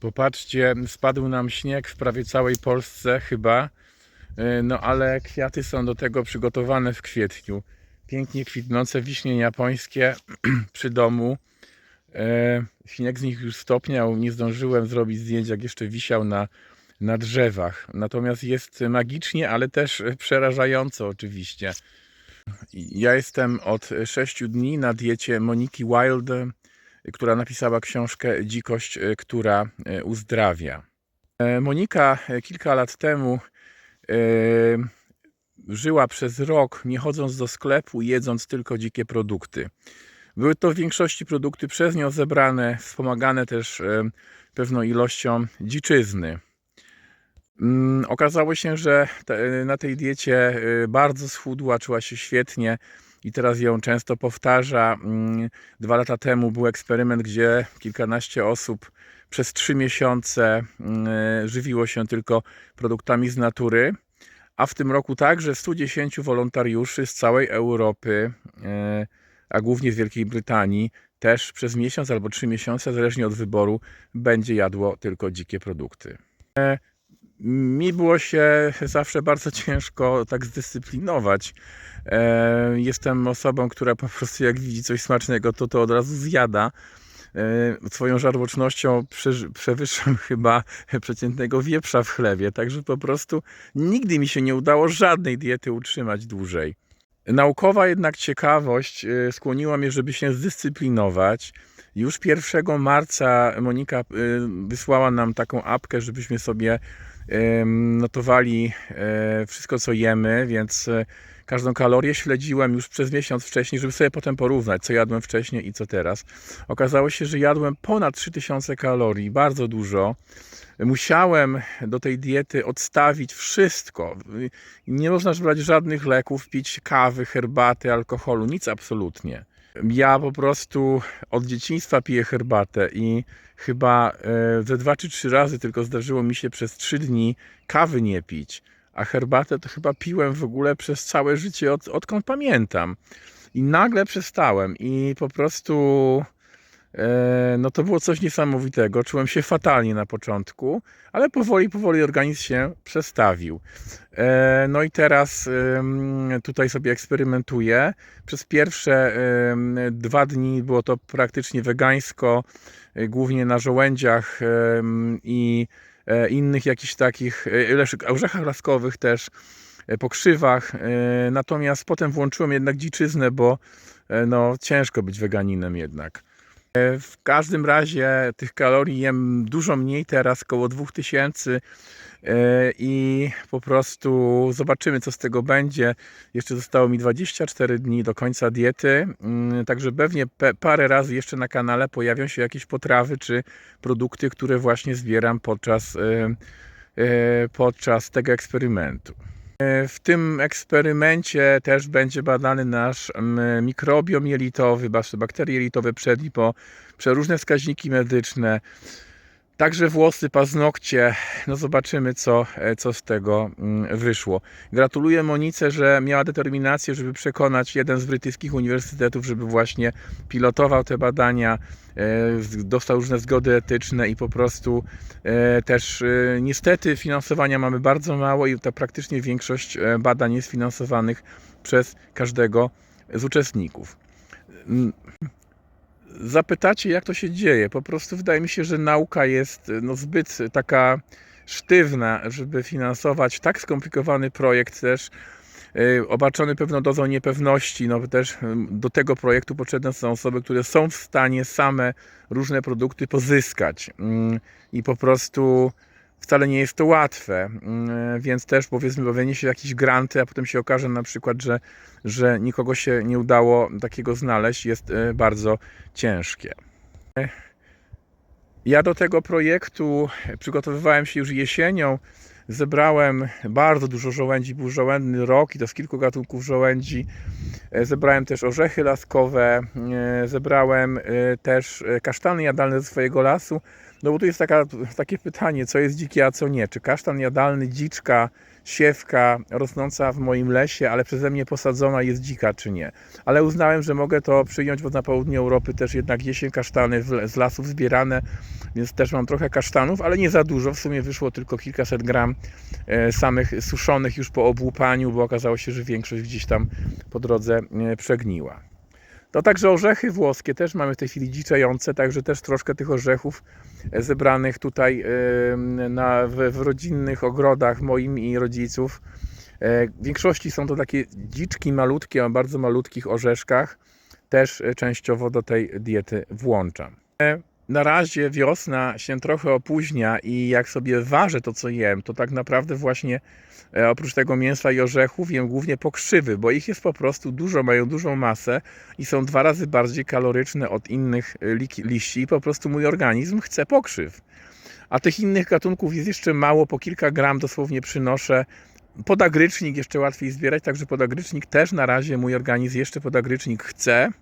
Popatrzcie, spadł nam śnieg w prawie całej Polsce chyba, E, no ale kwiaty są do tego przygotowane w kwietniu. Pięknie kwitnące wiśnie japońskie przy domu. E, Śnieg z nich już stopniał, nie zdążyłem zrobić zdjęć, jak jeszcze wisiał na, na drzewach. Natomiast jest magicznie, ale też przerażająco oczywiście. Ja jestem od 6 dni na diecie Moniki Wilde, która napisała książkę Dzikość, e, która e, uzdrawia. E, Monika kilka lat temu żyła przez rok, nie chodząc do sklepu, jedząc tylko dzikie produkty. Były to w większości produkty przez nią zebrane, wspomagane też pewną ilością dziczyzny. Mm, Okazało się, że na tej diecie bardzo schudła, czuła się świetnie i teraz ją często powtarza. Mm, Dwa lata temu był eksperyment, gdzie kilkanaście osób przez trzy miesiące y, żywiło się tylko produktami z natury. A w tym roku także 110 wolontariuszy z całej Europy, y, a głównie z Wielkiej Brytanii, też przez miesiąc albo trzy miesiące, zależnie od wyboru, będzie jadło tylko dzikie produkty. Mi było się zawsze bardzo ciężko tak zdyscyplinować. E, Jestem osobą, która po prostu jak widzi coś smacznego, to to od razu zjada. E, Swoją żarłocznością prze- przewyższam chyba przeciętnego wieprza w chlebie, także po prostu nigdy mi się nie udało żadnej diety utrzymać dłużej. Naukowa jednak ciekawość e, skłoniła mnie, żeby się zdyscyplinować. Już 1 marca Monika wysłała nam taką apkę, żebyśmy sobie notowali e, wszystko, co jemy, więc e, każdą kalorię śledziłem już przez miesiąc wcześniej, żeby sobie potem porównać, co jadłem wcześniej i co teraz. Okazało się, że jadłem ponad 3000 kalorii, bardzo dużo. Musiałem do tej diety odstawić wszystko. Nie można brać żadnych leków, pić kawy, herbaty, alkoholu, nic absolutnie. Ja po prostu od dzieciństwa piję herbatę i chyba e, ze dwa czy trzy razy tylko zdarzyło mi się przez trzy dni kawy nie pić. A herbatę to chyba piłem w ogóle przez całe życie, od, odkąd pamiętam. I nagle przestałem i po prostu no to było coś niesamowitego. Czułem się fatalnie na początku, ale powoli, powoli organizm się przestawił. E, No i teraz tutaj sobie eksperymentuję. Przez pierwsze dwa dni było to praktycznie wegańsko, e, głównie na żołędziach i e, innych jakichś takich, e, orzechach laskowych też, e, pokrzywach. E, Natomiast potem włączyłem jednak dziczyznę, bo e, no, ciężko być weganinem jednak. E, W każdym razie tych kalorii jem dużo mniej teraz, około 2000 e, i po prostu zobaczymy, co z tego będzie. Jeszcze zostało mi 24 dni do końca diety, mm, także pewnie pe- parę razy jeszcze na kanale pojawią się jakieś potrawy czy produkty, które właśnie zbieram podczas, e, podczas tego eksperymentu. E, W tym eksperymencie też będzie badany nasz mikrobiom jelitowy, bakterie jelitowe przed i po, przeróżne wskaźniki medyczne, także włosy, paznokcie. No zobaczymy, co, e, co z tego mm, wyszło. Gratuluję Monice, że miała determinację, żeby przekonać jeden z brytyjskich uniwersytetów, żeby właśnie pilotował te badania, e, dostał różne zgody etyczne i po prostu e, też niestety finansowania mamy bardzo mało i ta praktycznie większość badań jest finansowanych przez każdego z uczestników. Zapytacie, jak to się dzieje? Po prostu wydaje mi się, że nauka jest e, no, zbyt taka sztywna, żeby finansować tak skomplikowany projekt też e, obarczony pewną dozą niepewności. No też em, do tego projektu potrzebne są osoby, które są w stanie same różne produkty pozyskać Mm, i po prostu wcale nie jest to łatwe, Mm, więc też powiedzmy bawienie się jakieś granty, a potem się okaże na przykład, że, że nikogo się nie udało takiego znaleźć, jest e, bardzo ciężkie. E, Ja do tego projektu przygotowywałem się już jesienią. Zebrałem bardzo dużo żołędzi, był żołędny rok i to z kilku gatunków żołędzi. E, Zebrałem też orzechy laskowe, e, zebrałem e, też e, kasztany jadalne ze swojego lasu. No bo tu jest taka, takie pytanie, co jest dzikie, a co nie. Czy kasztan jadalny, dziczka, siewka rosnąca w moim lesie, ale przeze mnie posadzona jest dzika czy nie. Ale uznałem, że mogę to przyjąć, bo na południu Europy też jednak jesień kasztany z lasów zbierane, więc też mam trochę kasztanów, ale nie za dużo. W sumie wyszło tylko kilkaset gram e, samych suszonych już po obłupaniu, bo okazało się, że większość gdzieś tam po drodze e, przegniła. To także orzechy włoskie też mamy w tej chwili dziczejące, także też troszkę tych orzechów e, zebranych tutaj e, na, w, w rodzinnych ogrodach moim i rodziców. E, W większości są to takie dziczki malutkie, o bardzo malutkich orzeszkach. Też częściowo do tej diety włączam. Na razie wiosna się trochę opóźnia i jak sobie ważę to, co jem, to tak naprawdę właśnie e, oprócz tego mięsa i orzechów jem głównie pokrzywy, bo ich jest po prostu dużo, mają dużą masę i są dwa razy bardziej kaloryczne od innych e, liści i po prostu mój organizm chce pokrzyw. A tych innych gatunków jest jeszcze mało, po kilka gram dosłownie przynoszę. Podagrycznik jeszcze łatwiej zbierać, także podagrycznik też na razie mój organizm jeszcze podagrycznik chce.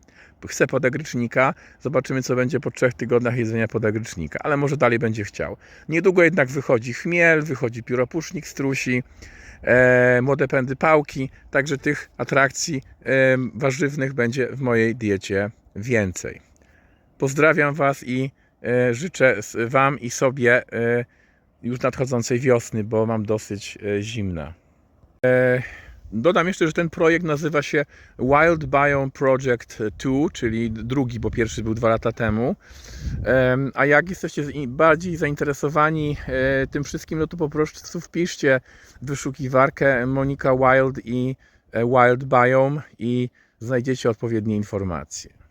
Chce podagrycznika. Zobaczymy, co będzie po trzech tygodniach jedzenia podagrycznika, ale może dalej będzie chciał. Niedługo jednak wychodzi chmiel, wychodzi pióropusznik strusi, e, młode pędy pałki, także tych atrakcji e, warzywnych będzie w mojej diecie więcej. Pozdrawiam Was i e, życzę Wam i sobie e, już nadchodzącej wiosny, bo mam dosyć e, zimna. E, Dodam jeszcze, że ten projekt nazywa się Wild Biome Project 2, czyli drugi, bo pierwszy był dwa lata temu. Em, A jak jesteście bardziej zainteresowani e, tym wszystkim, no to po prostu wpiszcie w wyszukiwarkę Monika Wild i e, Wild Biome i znajdziecie odpowiednie informacje.